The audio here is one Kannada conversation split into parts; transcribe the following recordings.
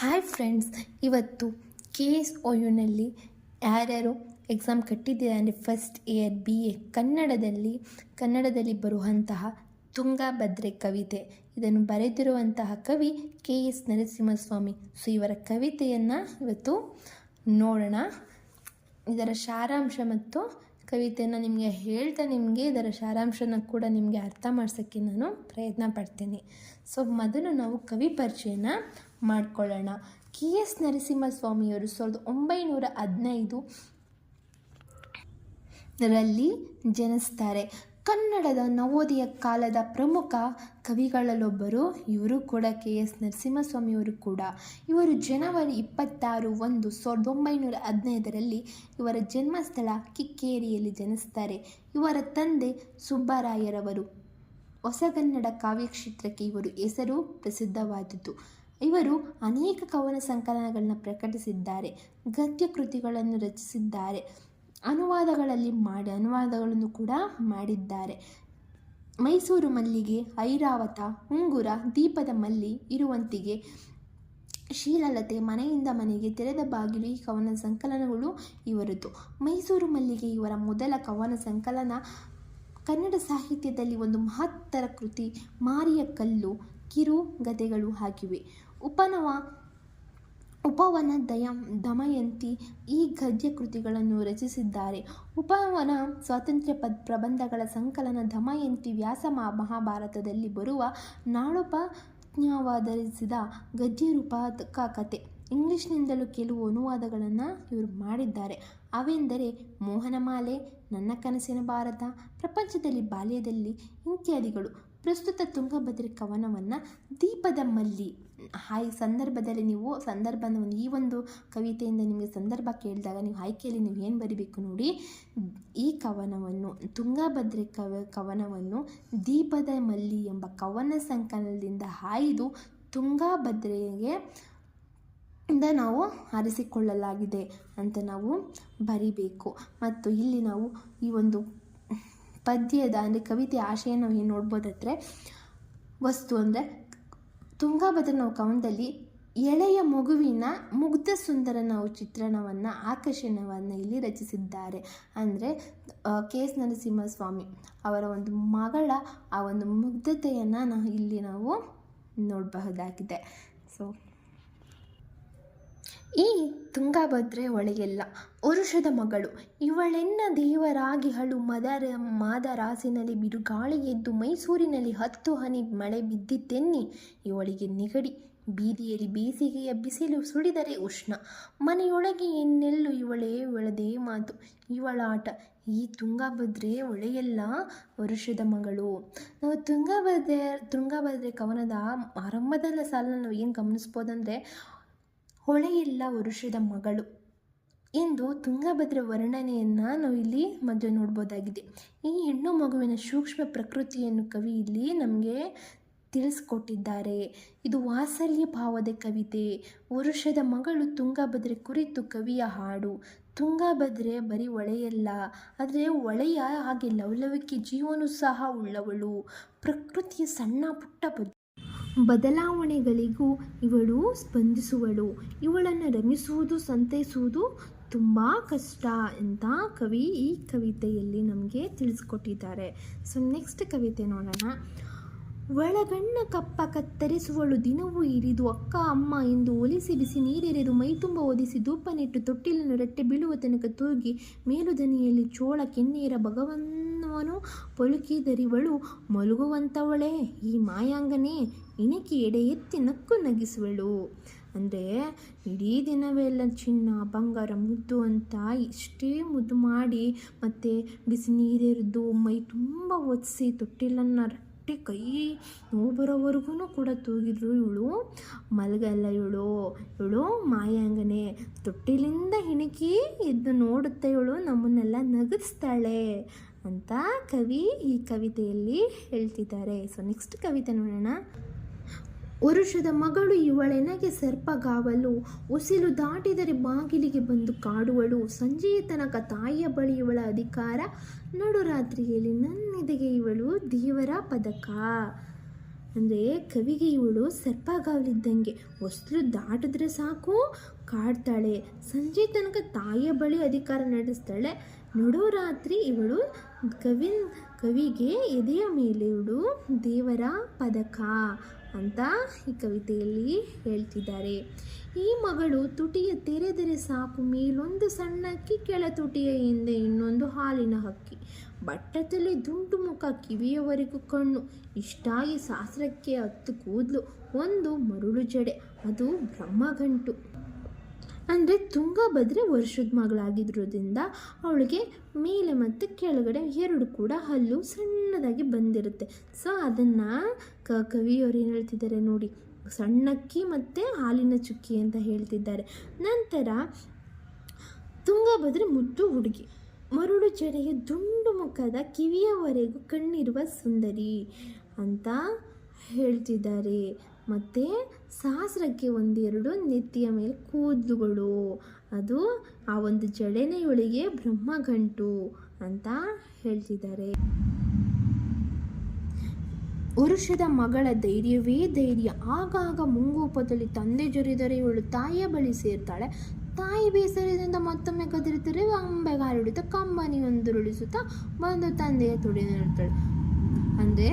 ಹಾಯ್ ಫ್ರೆಂಡ್ಸ್ ಇವತ್ತು ಕೆ ಎಸ್ ಒ ಯುನಲ್ಲಿ ಯಾರ್ಯಾರು ಎಕ್ಸಾಮ್ ಕಟ್ಟಿದ್ದೀರಾ ಫಸ್ಟ್ ಇಯರ್ ಬಿ ಎ ಕನ್ನಡದಲ್ಲಿ ಕನ್ನಡದಲ್ಲಿ ಬರುವಂತಹ ತುಂಗಾಭದ್ರೆ ಕವಿತೆ. ಇದನ್ನು ಬರೆದಿರುವಂತಹ ಕವಿ ಕೆ ಎಸ್ ನರಸಿಂಹಸ್ವಾಮಿ. ಸೊ ಇವರ ಕವಿತೆಯನ್ನು ಇವತ್ತು ನೋಡೋಣ. ಇದರ ಸಾರಾಂಶ ಮತ್ತು ಕವಿತೆಯನ್ನು ನಿಮಗೆ ಹೇಳ್ತಾ ನಿಮಗೆ ಇದರ ಸಾರಾಂಶನ ಕೂಡ ನಿಮಗೆ ಅರ್ಥ ಮಾಡ್ಸೋಕ್ಕೆ ನಾನು ಪ್ರಯತ್ನ ಪಡ್ತೀನಿ. ಸೊ ಮೊದಲು ನಾವು ಕವಿ ಪರಿಚಯನ ಮಾಡ್ಕೊಳ್ಳೋಣ. ಕೆ ಎಸ್ ನರಸಿಂಹಸ್ವಾಮಿಯವರು ಸಾವಿರದ ಒಂಬೈನೂರ ಹದಿನೈದು ರಲ್ಲಿ ಜನಿಸ್ತಾರೆ. ಕನ್ನಡದ ನವೋದಯ ಕಾಲದ ಪ್ರಮುಖ ಕವಿಗಳಲ್ಲೊಬ್ಬರು, ಇವರು ಕೂಡ ಕೆ. ಎಸ್. ನರಸಿಂಹಸ್ವಾಮಿಯವರು ಕೂಡ. ಇವರು ಜನವರಿ ಇಪ್ಪತ್ತಾರು ಒಂದು ಸಾವಿರದ ಒಂಬೈನೂರ ಹದಿನೈದರಲ್ಲಿ ಇವರ ಜನ್ಮಸ್ಥಳ ಕಿಕ್ಕೇರಿಯಲ್ಲಿ ಜನಿಸ್ತಾರೆ. ಇವರ ತಂದೆ ಸುಬ್ಬರಾಯರವರು. ಹೊಸಗನ್ನಡ ಕಾವ್ಯಕ್ಷೇತ್ರಕ್ಕೆ ಇವರು ಹೆಸರು ಪ್ರಸಿದ್ಧವಾದದ್ದು. ಇವರು ಅನೇಕ ಕವನ ಸಂಕಲನಗಳನ್ನು ಪ್ರಕಟಿಸಿದ್ದಾರೆ ಗದ್ಯ ಕೃತಿಗಳನ್ನು ರಚಿಸಿದ್ದಾರೆ. ಅನುವಾದಗಳಲ್ಲಿ ಮಾಡಿ, ಅನುವಾದಗಳನ್ನು ಕೂಡ ಮಾಡಿದ್ದಾರೆ. ಮೈಸೂರು ಮಲ್ಲಿಗೆ, ಐರಾವತ, ಉಂಗುರ, ದೀಪದ ಮಲ್ಲಿ ಇರುವಂತಿಗೆ ಶೀಲಲತೆ, ಮನೆಯಿಂದ ಮನೆಗೆ ತೆರೆದ ಬಾಗಿಲು ಈ ಕವನ ಸಂಕಲನಗಳು ಇವರದ್ದು. ಮೈಸೂರು ಮಲ್ಲಿಗೆ ಇವರ ಮೊದಲ ಕವನ ಸಂಕಲನ ಕನ್ನಡ ಸಾಹಿತ್ಯದಲ್ಲಿ ಒಂದು ಮಹತ್ತರ ಕೃತಿ, ಮಾರಿಯ ಕಲ್ಲು ಕಿರು ಗದೆಗಳು ಆಗಿವೆ ಉಪನವ ಉಪವನ ದಯಂ ದಮಯಂತಿ ಈ ಗದ್ಯ ಕೃತಿಗಳನ್ನು ರಚಿಸಿದ್ದಾರೆ. ಉಪವನ ಸ್ವಾತಂತ್ರ್ಯ ಪದ್ ಪ್ರಬಂಧಗಳ ಸಂಕಲನ ದಮಯಂತಿ ವ್ಯಾಸ ಮಹಾ- ಮಹಾಭಾರತದಲ್ಲಿ ಬರುವ ನಾಡೋಪಜ್ಞಾವಾಧರಿಸಿದ ಗದ್ಯ ರೂಪಕ ಕತೆ. ಇಂಗ್ಲಿಷ್ನಿಂದಲೂ ಕೆಲವು ಅನುವಾದಗಳನ್ನು ಇವರು ಮಾಡಿದ್ದಾರೆ. ಅವೆಂದರೆ ಮೋಹನಮಾಲೆ, ನನ್ನ ಕನಸಿನ ಭಾರತ, ಪ್ರಪಂಚದಲ್ಲಿ ಬಾಲ್ಯದಲ್ಲಿ, ಇತ್ಯಾದಿಗಳು. ಪ್ರಸ್ತುತ ತುಂಗಭದ್ರೆ ಕವನವನ್ನು ದೀಪದ ಮಲ್ಲಿ, ಹಾಯ್ ಸಂದರ್ಭದಲ್ಲಿ ನೀವು ಸಂದರ್ಭವನ್ನು ಈ ಒಂದು ಕವಿತೆಯಿಂದ ನಿಮಗೆ ಸಂದರ್ಭ ಕೇಳಿದಾಗ ನೀವು ಆಯ್ಕೆಯಲ್ಲಿ ನೀವು ಏನು ಬರಿಬೇಕು ನೋಡಿ, ಈ ಕವನವನ್ನು, ತುಂಗಭದ್ರೆ ಕವ, ಕವನವನ್ನು ದೀಪದ ಮಲ್ಲಿ ಎಂಬ ಕವನ ಸಂಕಲನದಿಂದ ಹಾಯ್ದು ತುಂಗಭದ್ರೆಗೆ ಇಂದ ನಾವು ಆರಿಸಿಕೊಳ್ಳಲಾಗಿದೆ ಅಂತ ನಾವು ಬರಿಬೇಕು. ಮತ್ತು ಇಲ್ಲಿ ನಾವು ಈ ಒಂದು ಪದ್ಯದ ಅಂದರೆ ಕವಿತೆ ಆಶಯ ನಾವು ಏನು ನೋಡ್ಬೋದಾದ್ರೆ ವಸ್ತು ಅಂದರೆ ತುಂಗಾಭದ್ರ ಕವನದಲ್ಲಿ ಎಳೆಯ ಮಗುವಿನ ಮುಗ್ಧ ಸುಂದರ ನಾವು ಚಿತ್ರಣವನ್ನು ಆಕರ್ಷಣವನ್ನು ಇಲ್ಲಿ ರಚಿಸಿದ್ದಾರೆ. ಅಂದರೆ ಕೆ ಎಸ್ ನರಸಿಂಹಸ್ವಾಮಿ ಅವರ ಒಂದು ಮಗಳ ಆ ಒಂದು ಮುಗ್ಧತೆಯನ್ನು ನಾವು ಇಲ್ಲಿ ನಾವು ನೋಡಬಹುದಾಗಿದೆ. ಸೊ ಈ ತುಂಗಭದ್ರೆ ಒಳಗೆಲ್ಲ ವರುಷದ ಮಗಳು. ಇವಳೆನ್ನ ದೇವರಾಗಿ ಹಳು ಮದರ, ಮಾದರಾಸಿನಲ್ಲಿ ಬಿರುಗಾಳಿ ಎದ್ದು ಮೈಸೂರಿನಲ್ಲಿ ಹತ್ತು ಹನಿ ಮಳೆ ಬಿದ್ದಿದ್ದೆನ್ನಿ ಇವಳಿಗೆ ನಿಗಡಿ. ಬೀದಿಯಲ್ಲಿ ಬೇಸಿಗೆಯ ಬಿಸಿಲು ಸುಡಿದರೆ ಉಷ್ಣ. ಮನೆಯೊಳಗೆ ಎನ್ನೆಲ್ಲು ಇವಳೇ ಇವಳದೇ ಮಾತು. ಇವಳಾಟ ಈ ತುಂಗಭದ್ರೆ ಒಳೆಯೆಲ್ಲ ವರುಷದ ಮಗಳು. ನಾವು ತುಂಗಭದ್ರೆ ತುಂಗಭದ್ರೆ ಕವನದ ಆರಂಭದಲ್ಲ ಸಾಲ ನಾವು ಏನು ಗಮನಿಸ್ಬೋದಂದರೆ ಹೊಳೆಯಿಲ್ಲ ವರುಷದ ಮಗಳು. ಎಂದು ತುಂಗಭದ್ರ ವರ್ಣನೆಯನ್ನು ನಾವು ಇಲ್ಲಿ ಮೊದಲು ನೋಡ್ಬೋದಾಗಿದೆ. ಈ ಹೆಣ್ಣು ಮಗುವಿನ ಸೂಕ್ಷ್ಮ ಪ್ರಕೃತಿಯನ್ನು ಕವಿ ಇಲ್ಲಿ ನಮಗೆ ತಿಳಿಸ್ಕೊಟ್ಟಿದ್ದಾರೆ. ಇದು ವಾತ್ಸಲ್ಯ ಭಾವದ ಕವಿತೆ. ವರುಷದ ಮಗಳು ತುಂಗಭದ್ರೆ ಕುರಿತು ಕವಿಯ ಹಾಡು. ತುಂಗಭದ್ರೆ ಬರೀ ಒಳೆಯಲ್ಲ, ಆದರೆ ಒಳೆಯ ಹಾಗೆ ಲವಲವಿಕೆ ಜೀವನು ಸಹ ಉಳ್ಳವಳು. ಪ್ರಕೃತಿಯ ಸಣ್ಣ ಪುಟ್ಟ ಬದಲಾವಣೆಗಳಿಗೂ ಇವಳು ಸ್ಪಂದಿಸುವಳು. ಇವಳನ್ನು ರಮಿಸುವುದು, ಸಂತೈಸುವುದು ತುಂಬ ಕಷ್ಟ ಅಂತ ಕವಿ ಈ ಕವಿತೆಯಲ್ಲಿ ನಮಗೆ ತಿಳಿಸ್ಕೊಟ್ಟಿದ್ದಾರೆ. ಸೊ ನೆಕ್ಸ್ಟ್ ಕವಿತೆ ನೋಡೋಣ. ಒಳಗಣ್ಣ ಕಪ್ಪ ಕತ್ತರಿಸುವಳು, ದಿನವೂ ಇರಿದು ಅಕ್ಕ, ಅಮ್ಮ ಎಂದು ಒಲಿಸಿ ಬಿಸಿ ನೀರೆರೆದು ಮೈತುಂಬ ಒದಿಸಿ ಧೂಪ ನೆಟ್ಟು ತೊಟ್ಟಿಲನ್ನು ರಟ್ಟೆ ಬೀಳುವ ತನಕ ತೂಗಿ ಮೇಲುದನಿಯಲ್ಲಿ ಚೋಳ ಕೆನ್ನೆಯರ ಭಗವನ್ನವನು ಪೊಲುಕಿದರಿವಳು ಮಲಗುವಂಥವಳೇ ಈ ಮಾಯಾಂಗನೇ ಇಣಕಿ ಎಡೆ ಎತ್ತಿ ನಕ್ಕು ನಗಿಸುವಳು. ಅಂದರೆ, ಇಡೀ ದಿನವೆಲ್ಲ ಚಿನ್ನ, ಬಂಗಾರ, ಮುದ್ದು ಅಂತ ಇಷ್ಟೇ ಮುದ್ದು ಮಾಡಿ, ಮತ್ತು ಬಿಸಿ ನೀರೆರೆದು, ಮೈ ತುಂಬ ಒತ್ತಿಸಿ ತೊಟ್ಟಿಲನ್ನು ರಟ್ಟೆ ಕೈ ನೋವು ಬರೋವರೆಗೂ ಕೂಡ ತೂಗಿದ್ರು ಇವಳು. ಮಲಗಲ್ಲ ಇವಳು. ಇವಳು ಮಾಯಾಂಗನೆ. ತೊಟ್ಟಿಲಿಂದ ಹಿಣಕಿ ಎದ್ದು ನೋಡುತ್ತೆ ಇವಳು ನಮ್ಮನ್ನೆಲ್ಲ ನಗಿಸ್ತಾಳೆ. ಅಂತ ಕವಿ ಈ ಕವಿತೆಯಲ್ಲಿ ಹೇಳ್ತಿದ್ದಾರೆ. ಸೊ ನೆಕ್ಸ್ಟ್ ಕವಿತೆ ನೋಡೋಣ. ವರುಷದ ಮಗಳು ಇವಳೆನಗೆ ಸರ್ಪಗಾವಲು, ಉಸಿಲು ದಾಟಿದರೆ ಬಾಗಿಲಿಗೆ ಬಂದು ಕಾಡುವಳು, ಸಂಜೆಯ ತನಕ ತಾಯಿಯ ಬಳಿ ಇವಳ ಅಧಿಕಾರ ನಡುರಾತ್ರಿಯಲ್ಲಿ ನನ್ನೆದೆಗೆ ಇವಳು ದೇವರ ಪದಕ. ಅಂದರೆ ಕವಿಗೆ ಇವಳು ಸರ್ಪಗಾವಲಿದ್ದಂಗೆ ಹೊಸ್ಲು ದಾಟಿದ್ರೆ ಸಾಕು, ಕಾಡ್ತಾಳೆ, ಸಂಜೆ ತನಕ ತಾಯಿಯ ಬಳಿ ಅಧಿಕಾರ ನಡೆಸ್ತಾಳೆ ನಡುರಾತ್ರಿ ಇವಳು ಕವಿ ಕವಿಗೆ ಎದೆಯ ಮೇಲೆ ಇವಳು ದೇವರ ಪದಕ ಅಂತ ಈ ಕವಿತೆಯಲ್ಲಿ ಹೇಳ್ತಿದ್ದಾರೆ. ಈ ಮಗಳು ತುಟಿಯ ತೆರೆದರೆ ಸಾಕು, ಮೇಲೊಂದು ಸಣ್ಣ ಹಕ್ಕಿ ಕೆಳ ತುಟಿಯ ಹಿಂದೆ ಇನ್ನೊಂದು ಹಾಲಿನ ಹಕ್ಕಿ. ಬಟ್ಟತಲೆ ದುಂಡು ಮುಖ ಕಿವಿಯವರೆಗೂ ಕಣ್ಣು, ಇಷ್ಟಾಗಿ ಶಾಸ್ತ್ರಕ್ಕೆ ಹತ್ತು ಕೂದಲು, ಒಂದು ಮರುಳು ಜಡೆ, ಅದು ಬ್ರಹ್ಮಗಂಟು ಅಂದರೆ ತುಂಗಭದ್ರೆ ವರ್ಷದ ಮಗಳಾಗಿರೋದ್ರಿಂದ ಅವಳಿಗೆ ಮೇಲೆ ಮತ್ತು ಕೆಳಗಡೆ ಎರಡು ಕೂಡ ಹಲ್ಲು ಸಣ್ಣದಾಗಿ ಬಂದಿರುತ್ತೆ. ಸೊ ಅದನ್ನು ಕ ಕವಿಯವರು ಏನು ಹೇಳ್ತಿದ್ದಾರೆ ನೋಡಿ. ಸಣ್ಣಕ್ಕಿ ಮತ್ತು ಹಾಲಿನ ಚುಕ್ಕಿ ಅಂತ ಹೇಳ್ತಿದ್ದಾರೆ. ನಂತರ ತುಂಗಭದ್ರೆ ಮುದ್ದು ಹುಡುಗಿ. ಮರುಳು ಜಡೆಯ ದುಂಡು ಮುಖದ ಕಿವಿಯವರೆಗೂ ಕಣ್ಣಿರುವ ಸುಂದರಿ ಅಂತ ಹೇಳ್ತಿದ್ದಾರೆ. ಮತ್ತು ಸಹಸ್ರಕ್ಕೆ ಒಂದೆರಡು ನೆತ್ತಿಯ ಮೇಲೆ ಕೂದಲುಗಳು. ಅದು ಆ ಒಂದು ಜಡೆನೆಯೊಳಗೆ ಬ್ರಹ್ಮಗಂಟು ಅಂತ ಹೇಳ್ತಿದ್ದಾರೆ. ವರುಷದ ಮಗಳ ಧೈರ್ಯವೇ ಧೈರ್ಯ. ಆಗಾಗ ಮುಂಗೋಪದಲ್ಲಿ ತಂದೆ ಜೊರಿದರೆ ಇವಳು ತಾಯಿಯ ಬಳಿ ಸೇರ್ತಾಳೆ. ತಾಯಿ ಬೇಸರದಿಂದ ಮತ್ತೊಮ್ಮೆ ಕದರಿದರೆ ಕಂಬನಿ ಕಂಬನಿಯೊಂದುರುಳಿಸುತ್ತಾ ಬಂದು ತಂದೆಯ ತುಡಿ ನೋಡ್ತಾಳೆ ಅಂದರೆ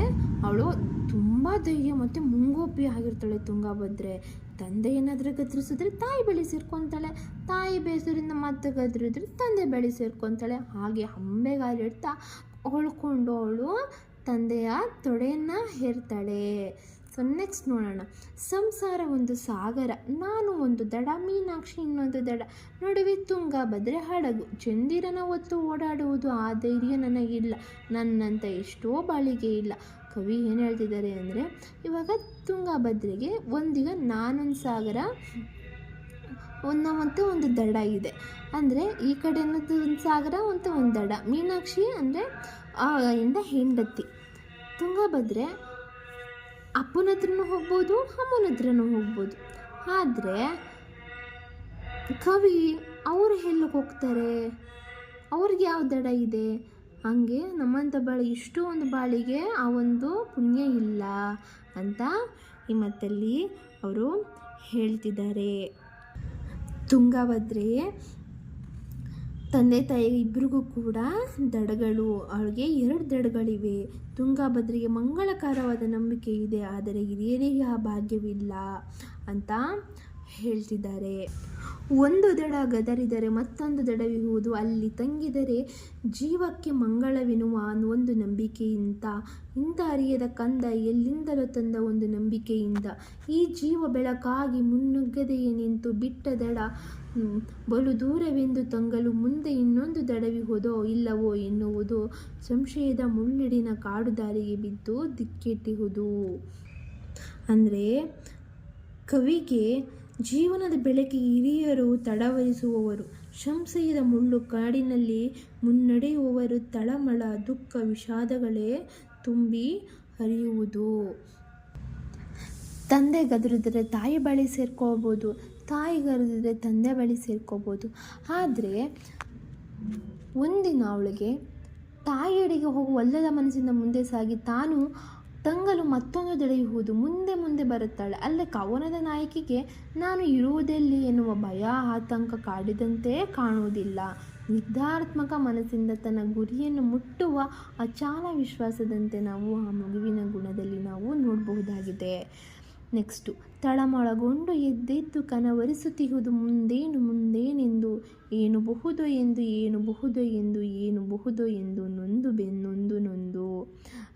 ಅವಳು ತುಂಬ ಧೈರ್ಯ ಮತ್ತು ಮುಂಗೋಪಿ ಆಗಿರ್ತಾಳೆ ತುಂಗಾಭದ್ರೆ ತಂದೆ ಏನಾದರೂ ಗದರಿಸಿದ್ರೆ ತಾಯಿ ಬೆಳೆ ಸೇರ್ಕೊತಾಳೆ. ತಾಯಿ ಬೇಸರಿಂದ ಮತ್ತೆ ಗದರಿದ್ರೆ ತಂದೆ ಬೆಳೆ ಸೇರ್ಕೊತಾಳೆ. ಹಾಗೆ ಅಂಬೆಗಾಲಿಡ್ತಾ ಹೊಳ್ಕೊಂಡು ಅವಳು ತಂದೆಯ ತೊಡೆಯನ್ನು ಹೇರ್ತಾಳೆ. ಸೊ ನೆಕ್ಸ್ಟ್ ನೋಡೋಣ. ಸಂಸಾರ ಒಂದು ಸಾಗರ, ನಾನು ಒಂದು ದಡ, ಮೀನಾಕ್ಷಿ ಇನ್ನೊಂದು ದಡ. ನಡುವೆ ತುಂಗಭದ್ರೆ ಹಡಗು. ಚಂದಿರನ ಹೊತ್ತು ಓಡಾಡುವುದು ಆ ಧೈರ್ಯ ನನಗಿಲ್ಲ. ನನ್ನಂತ ಎಷ್ಟೋ ಬಾಳಿಗೆ ಇಲ್ಲ. ಕವಿ ಏನು ಹೇಳ್ತಿದ್ದಾರೆ ಅಂದರೆ, ಇವಾಗ ತುಂಗಭದ್ರೆಗೆ ಒಂದೀಗ ನಾನೊಂದು ಸಾಗರ, ಒಂದು ಮತ್ತು ಒಂದು ದಡ ಇದೆ. ಅಂದರೆ ಈ ಕಡೆ ಒಂದು ಸಾಗರ, ಮತ್ತು ಒಂದು ದಡ. ಮೀನಾಕ್ಷಿ ಅಂದರೆ ಇಂದ ಹೆಂಡತಿ. ತುಂಗಭದ್ರೆ ಅಪ್ಪನ ಹತ್ರನೂ ಹೋಗ್ಬೋದು, ಅಮ್ಮನ ಹತ್ರನೂ ಹೋಗ್ಬೋದು. ಆದರೆ ಕವಿ ಅವರು ಎಲ್ಲಿಗೆ ಹೋಗ್ತಾರೆ? ಅವ್ರಿಗೆ ಯಾವ ದಡ ಇದೆ? ಹಾಗೆ ನಮ್ಮಂಥ ಬಾಳಿ ಇಷ್ಟು ಒಂದು ಬಾಳಿಗೆ ಆ ಒಂದು ಪುಣ್ಯ ಇಲ್ಲ ಅಂತ ಈ ಮತ್ತಲ್ಲಿ ಅವರು ಹೇಳ್ತಿದ್ದಾರೆ. ತುಂಗಭದ್ರೆ ತಂದೆ ತಾಯಿ ಇಬ್ಬರಿಗೂ ಕೂಡ ದಡಗಳು, ಅವಳಿಗೆ ಎರಡು ದಡಗಳಿವೆ. ತುಂಗಾಭದ್ರೆಗೆ ಮಂಗಳಕರವಾದ ನಂಬಿಕೆ ಇದೆ, ಆದರೆ ಹಿರಿಯರಿಗೆ ಆ ಭಾಗ್ಯವಿಲ್ಲ ಅಂತ ಹೇಳ್ತಿದ್ದಾರೆ. ಒಂದು ದಡ ಗದರಿದರೆ ಮತ್ತೊಂದು ದಡವಿರುವುದು ಅಲ್ಲಿ ತಂಗಿದರೆ ಜೀವಕ್ಕೆ ಮಂಗಳವೆನ್ನುವ ಒಂದು ನಂಬಿಕೆಯಿಂದ. ಇಂಥ ಅರಿಯದ ಕಂದ ಎಲ್ಲಿಂದಲೂ ತಂದ ಒಂದು ನಂಬಿಕೆಯಿಂದ. ಈ ಜೀವ ಬೆಳಕಾಗಿ ಮುನ್ನುಗ್ಗದೆಯೇ ನಿಂತು ಬಿಟ್ಟ ದಡ. ಬಲು ದೂರವೆಂದು ತಂಗಲು ಮುಂದೆ ಇನ್ನೊಂದು ದಡವಿಹುದೋ ಇಲ್ಲವೋ ಎನ್ನುವುದು ಸಂಶಯದ ಮುಳ್ಳಿಡಿನ ಕಾಡು ದಾರಿಗೆ ಬಿದ್ದು ದಿಕ್ಕೆಟ್ಟಿಹುದು. ಅಂದರೆ ಕವಿಗೆ ಜೀವನದ ಬೆಳಕಿ ಹಿರಿಯರು ತಡವರಿಸುವವರು. ಶಂಸೆಯದ ಮುಳ್ಳು ಕಾಡಿನಲ್ಲಿ ಮುನ್ನಡೆಯುವವರು ತಳಮಳ ದುಃಖ ವಿಷಾದಗಳೇ ತುಂಬಿ ಹರಿಯುವುದು. ತಂದೆ ಗದರಿದ್ರೆ ತಾಯಿ ಬಳಿ ಸೇರ್ಕೋಬೋದು, ತಾಯಿ ಗದರಿದ್ರೆ ತಂದೆ ಬಳಿ ಸೇರ್ಕೋಬೋದು. ಆದರೆ ಒಂದಿನ ಅವಳಿಗೆ ತಾಯಿಯಡೆಗೆ ಹೋಗುವ ಒಲ್ಲದ ಮನಸ್ಸಿಂದ ಮುಂದೆ ಸಾಗಿ ತಾನು ತಂಗಲು ಮತ್ತೊಂದು ದೆಳೆಯುವುದು ಮುಂದೆ ಮುಂದೆ ಬರುತ್ತಾಳೆ. ಅಲ್ಲೇ ಕವನದ ನಾಯಕಿಗೆ, ನಾನು ಇರುವುದೆಲ್ಲಿ ಎನ್ನುವ ಭಯ, ಆತಂಕ ಕಾಡಿದಂತೆಯೇ ಕಾಣುವುದಿಲ್ಲ. ನಿರ್ಧಾರಾತ್ಮಕ ಮನಸ್ಸಿಂದ ತನ್ನ ಗುರಿಯನ್ನು ಮುಟ್ಟುವ ಅಚಾಲ ವಿಶ್ವಾಸದಂತೆ ನಾವು ಆ ಮಗುವಿನ ಗುಣದಲ್ಲಿ ನಾವು ನೋಡಬಹುದಾಗಿದೆ. ನೆಕ್ಸ್ಟು, ತಳಮಳಗೊಂಡು ಎದ್ದೆದ್ದು ಕನವರಿಸುತ್ತಿರುವುದು ಮುಂದೇನು, ಮುಂದೇನೆಂದು ಏನು ಬಹುದೋ ಎಂದು ಏನು ಬಹುದೋ ಎಂದು ಏನು ಬಹುದೋ ಎಂದು, ನೊಂದು ಬೆನ್ನೊಂದು ನೊಂದು.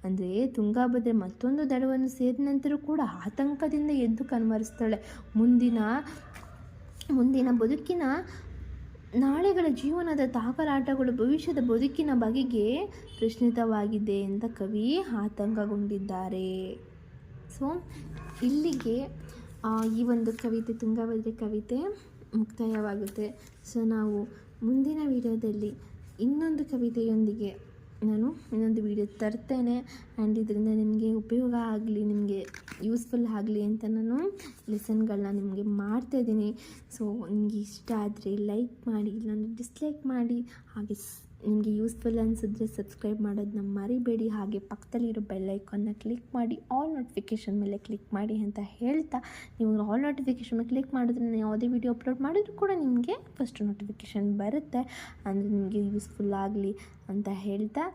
ಅಂದರೆ ತುಂಗಾಭದ್ರೆ ಮತ್ತೊಂದು ದಡವನ್ನು ಸೇರಿದ ನಂತರ ಕೂಡ ಆತಂಕದಿಂದ ಎದ್ದು ಕಣ್ಮರಿಸ್ತಾಳೆ. ಮುಂದಿನ ಮುಂದಿನ ಬದುಕಿನ ನಾಳೆಗಳ ಜೀವನದ ತಾಕಲಾಟಗಳು ಭವಿಷ್ಯದ ಬದುಕಿನ ಬಗೆಗೆ ಪ್ರಶ್ನಿತವಾಗಿದೆ ಅಂತ ಕವಿ ಆತಂಕಗೊಂಡಿದ್ದಾರೆ. ಸೊ ಇಲ್ಲಿಗೆ ಈ ಒಂದು ಕವಿತೆ, ತುಂಗಾಭದ್ರೆ ಕವಿತೆ ಮುಕ್ತಾಯವಾಗುತ್ತೆ. ಸೊ ನಾವು ಮುಂದಿನ ವಿಡಿಯೋದಲ್ಲಿ ಇನ್ನೊಂದು ಕವಿತೆಯೊಂದಿಗೆ ನಾನು ಇನ್ನೊಂದು ವಿಡಿಯೋ ತರ್ತೇನೆ. ಆ್ಯಂಡ್ ಇದರಿಂದ ನಿಮಗೆ ಉಪಯೋಗ ಆಗಲಿ, ನಿಮಗೆ ಯೂಸ್ಫುಲ್ ಆಗಲಿ ಅಂತ ನಾನು ಲೆಸನ್ಗಳನ್ನ ನಿಮಗೆ ಮಾಡ್ತಾಯಿದ್ದೀನಿ ಸೊ ನಿಮಗೆ ಇಷ್ಟ ಆದರೆ ಲೈಕ್ ಮಾಡಿ, ಇಲ್ಲಾಂದರೆ ಡಿಸ್ಲೈಕ್ ಮಾಡಿ, ಹಾಗೆ ನಿಮಗೆ ಯೂಸ್ಫುಲ್ ಅನಿಸಿದ್ರೆ ಸಬ್ಸ್ಕ್ರೈಬ್ ಮಾಡೋದನ್ನ ಮರಿಬೇಡಿ. ಹಾಗೆ ಪಕ್ಕದಲ್ಲಿರೋ ಬೆಲ್ ಐಕಾನ್ನ ಕ್ಲಿಕ್ ಮಾಡಿ ಆಲ್ ನೋಟಿಫಿಕೇಷನ್ ಮೇಲೆ ಕ್ಲಿಕ್ ಮಾಡಿ ಅಂತ ಹೇಳ್ತಾ ನೀವು ಆಲ್ ನೋಟಿಫಿಕೇಷನ್ ಮೇಲೆ ಕ್ಲಿಕ್ ಮಾಡಿದ್ರೆ ನಾನು ಯಾವುದೇ ವಿಡಿಯೋ ಅಪ್ಲೋಡ್ ಮಾಡಿದ್ರು ಕೂಡ ನಿಮಗೆ ಫಸ್ಟ್ ನೋಟಿಫಿಕೇಷನ್ ಬರುತ್ತೆ. ಅಂದರೆ ನಿಮಗೆ ಯೂಸ್ಫುಲ್ ಆಗಲಿ ಅಂತ ಹೇಳ್ತಾ.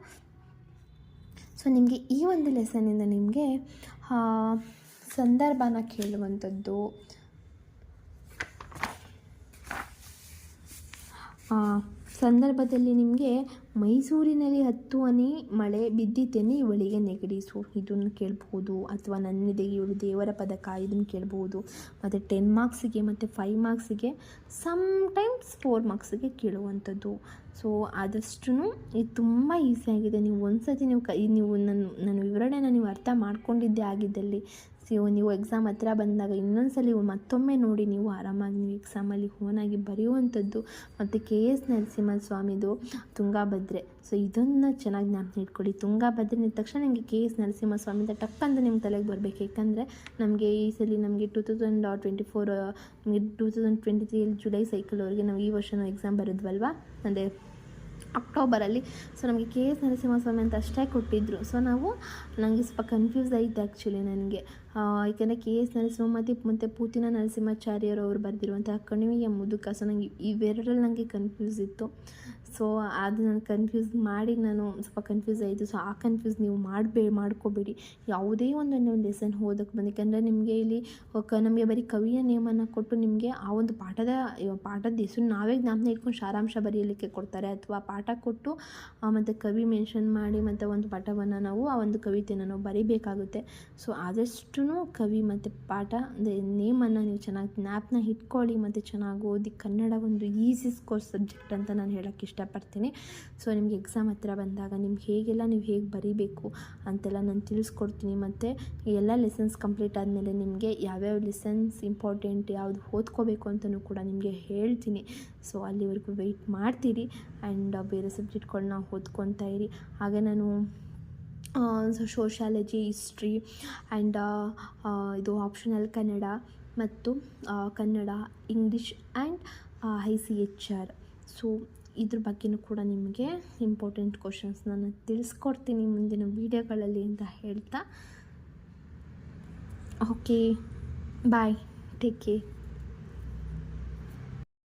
ಸೊ ನಿಮಗೆ ಈ ಒಂದು ಲೆಸನಿಂದ ನಿಮಗೆ ಸಂದರ್ಭನ ಕೇಳುವಂಥದ್ದು ಆ, ಸಂದರ್ಭದಲ್ಲಿ ನಿಮಗೆ ಮೈಸೂರಿನಲ್ಲಿ ಹತ್ತು ಹನಿ ಮಳೆ ಬಿದ್ದಿದ್ದೇನೆ, ಇವಳಿಗೆ ನೆಗಡಿ ಸೊ, ಇದನ್ನು ಕೇಳಬಹುದು. ಅಥವಾ ನನ್ನಿದೆಗೆ ಇವಳು ದೇವರ ಪದಕ, ಇದನ್ನು ಕೇಳಬಹುದು. ಮತ್ತು ಟೆನ್ ಮಾರ್ಕ್ಸಿಗೆ ಮತ್ತು ಫೈವ್ ಮಾರ್ಕ್ಸಿಗೆ ಸಮ್ಟೈಮ್ಸ್ ಫೋರ್ ಮಾರ್ಕ್ಸಿಗೆ ಕೇಳುವಂಥದ್ದು. ಸೊ ಆದಷ್ಟು ಇದು ತುಂಬ ಈಸಿಯಾಗಿದೆ ನೀವು ಒಂದು ಸತಿ ನೀವು ಕೈ ನೀವು ನನ್ನ ನನ್ನ ವಿವರಣೆನ ನೀವು ಅರ್ಥ ಮಾಡ್ಕೊಂಡಿದ್ದೇ ಆಗಿದ್ದಲ್ಲಿ ಸೊ ನೀವು ಎಕ್ಸಾಮ್ ಹತ್ರ ಬಂದಾಗ ಇನ್ನೊಂದು ಸಲ ಮತ್ತೊಮ್ಮೆ ನೋಡಿ ನೀವು ಆರಾಮಾಗಿ ನೀವು ಎಕ್ಸಾಮಲ್ಲಿ ಓನಾಗಿ ಬರೆಯುವಂಥದ್ದು ಮತ್ತು ಕೆ ಎಸ್ ನರಸಿಂಹಸ್ವಾಮಿದು ತುಂಗಾಭದ್ರೆ ಸೊ ಇದನ್ನು ಚೆನ್ನಾಗಿ ಜ್ಞಾಪನೆ ಇಟ್ಕೊಳ್ಳಿ. ತುಂಗಾಭದ್ರೆ ನಿಂತ ತಕ್ಷಣ ನಿಮಗೆ ಕೆ ಎಸ್ ನರಸಿಂಹಸ್ವಾಮಿದ ಟಕ್ ಅಂತ ನಿಮ್ಮ ತಲೆಗೆ ಬರಬೇಕು. ಯಾಕಂದರೆ ನಮಗೆ ಈ ಸಲ ನಮಗೆ ಟೂ ತೌಸಂಡ್ ಟ್ವೆಂಟಿ ಫೋರ್ ನಮಗೆ ಟೂ ತೌಸಂಡ್ ಟ್ವೆಂಟಿ ತ್ರೀಯಲ್ಲಿ ಜುಲೈ ಸೈಕಲ್ವರೆಗೆ ನಾವು ಈ ವರ್ಷನೂ ಎಕ್ಸಾಮ್ ಬರೋದ್ವಲ್ವಾ? ಅಂದರೆ ಅಕ್ಟೋಬರಲ್ಲಿ ಸೊ ನಮಗೆ ಕೆ ಎಸ್ ನರಸಿಂಹಸ್ವಾಮಿ ಅಂತ ಅಷ್ಟೇ ಕೊಟ್ಟಿದ್ದರು ಸೊ ನಾವು ನನಗೆ ಸ್ವಲ್ಪ ಕನ್ಫ್ಯೂಸ್ ಆಯಿತು ಆ್ಯಕ್ಚುಲಿ ನನಗೆ. ಯಾಕಂದರೆ ಕೆ ಎಸ್ ನರಸಿಂಹ ಮತ್ತು ಪೂತಿನ ನರಸಿಂಹಾಚಾರ್ಯರು ಅವರು ಬರೆದಿರುವಂತಹ ಕಣಿವೆಯ ಮುದುಕ. ಸೊ ನನಗೆ ಇವೆರಡರಲ್ಲಿ ನನಗೆ ಕನ್ಫ್ಯೂಸ್ ಇತ್ತು. ಸೊ, ಅದು ನಾನು ಕನ್ಫ್ಯೂಸ್ ಮಾಡಿ ನಾನು ಸ್ವಲ್ಪ ಕನ್ಫ್ಯೂಸ್ ಆಯಿತು. ಸೊ ಆ ಕನ್ಫ್ಯೂಸ್ ನೀವು ಮಾಡಬೇ, ಮಾಡ್ಕೋಬೇಡಿ. ಯಾವುದೇ ಒಂದು ನೀವು ಲೆಸನ್ ಓದೋಕ್ಕೆ ಬಂದು ಯಾಕಂದರೆ ನಿಮಗೆ ಇಲ್ಲಿ ಕ, ನಮಗೆ ಬರೀ ಕವಿಯ ನೇಮನ್ನು ಕೊಟ್ಟು ನಿಮಗೆ ಆ ಒಂದು ಪಾಠದ ಪಾಠದ ಹೆಸರು ನಾವೇ ಜ್ಞಾಪನ ಇಟ್ಕೊಂಡು ಸಾರಾಂಶ ಬರೆಯಲಿಕ್ಕೆ ಕೊಡ್ತಾರೆ. ಅಥವಾ ಪಾಠ ಕೊಟ್ಟು ಮತ್ತು ಕವಿ ಮೆನ್ಷನ್ ಮಾಡಿ ಮತ್ತು ಒಂದು ಪಾಠವನ್ನು ನಾವು, ಆ ಒಂದು ಕವಿತೆಯನ್ನು ನಾವು ಬರಿಬೇಕಾಗುತ್ತೆ. ಸೊ ಆದಷ್ಟು ಕವಿ ಮತ್ತು ಪಾಠ ನೇಮನ್ನು ನೀವು ಚೆನ್ನಾಗಿ ಜ್ಞಾಪನ ಇಟ್ಕೊಳ್ಳಿ. ಮತ್ತು ಚೆನ್ನಾಗಿ ಓದಿ ಕನ್ನಡ ಒಂದು ಈಸಿ ಕೋರ್ಸ್ ಸಬ್ಜೆಕ್ಟ್ ಅಂತ ನಾನು ಹೇಳೋಕ್ಕೆ ಇಷ್ಟಪಡ್ತೀನಿ ಸೊ ನಿಮಗೆ ಎಕ್ಸಾಮ್ ಹತ್ರ ಬಂದಾಗ ನಿಮ್ಗೆ ಹೇಗೆಲ್ಲ ನೀವು ಹೇಗೆ ಬರೀಬೇಕು ಅಂತೆಲ್ಲ ನಾನು ತಿಳಿಸ್ಕೊಡ್ತೀನಿ. ಮತ್ತು ಎಲ್ಲ ಲೆಸನ್ಸ್ ಕಂಪ್ಲೀಟ್ ಆದಮೇಲೆ ನಿಮಗೆ ಯಾವ್ಯಾವ ಲೆಸನ್ಸ್ ಇಂಪಾರ್ಟೆಂಟ್ ಯಾವುದು ಓದ್ಕೋಬೇಕು ಅಂತಲೂ ಕೂಡ ನಿಮಗೆ ಹೇಳ್ತೀನಿ. ಸೊ ಅಲ್ಲಿವರೆಗೂ ವೆಯ್ಟ್ ಮಾಡ್ತೀರಿ ಆ್ಯಂಡ್ ಬೇರೆ ಸಬ್ಜೆಕ್ಟ್ಗಳನ್ನ ಓದ್ಕೊತಾ ಇರಿ. ಹಾಗೆ ನಾನು ಸೋಷಾಲಜಿ ಹಿಸ್ಟ್ರಿ ಆ್ಯಂಡ್ ಇದು ಆಪ್ಷನಲ್ ಕನ್ನಡ ಮತ್ತು Kannada English and I C H R so ಇದ್ರ ಬಗ್ಗೆನೂ ಕೂಡ ನಿಮಗೆ ಇಂಪಾರ್ಟೆಂಟ್ ಕ್ವಶನ್ಸ್ ನಾನು ತಿಳಿಸ್ಕೊಡ್ತೀನಿ ಮುಂದಿನ ವೀಡಿಯೋಗಳಲ್ಲಿ ಅಂತ ಹೇಳ್ತಾ. Okay bye take care